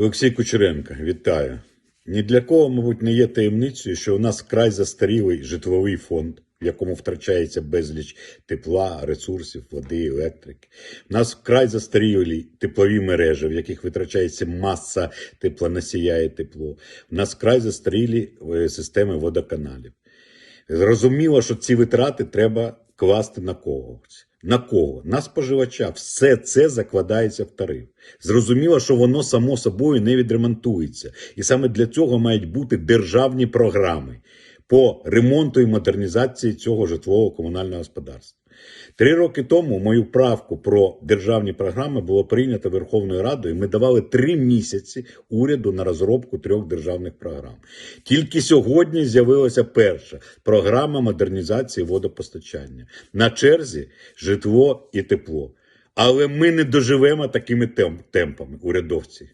Олексій Кучеренко, вітаю. Ні для кого, мабуть, не є таємницею, що у нас вкрай застарілий житловий фонд, в якому втрачається безліч тепла, ресурсів, води, електрики. У нас вкрай застарілі теплові мережі, в яких витрачається маса теплоносія і тепло. У нас вкрай застарілі е, системи водоканалів. Зрозуміло, що ці витрати треба класти на когось. На кого? На споживача. Все це закладається в тариф. Зрозуміло, що воно само собою не відремонтується. І саме для цього мають бути державні програми по ремонту і модернізації цього житлового комунального господарства. Три роки тому мою правку про державні програми було прийнято Верховною Радою. Ми давали три місяці уряду на розробку трьох державних програм. Тільки сьогодні з'явилася перша програма модернізації водопостачання. На черзі житло і тепло. Але ми не доживемо такими темпами, урядовці.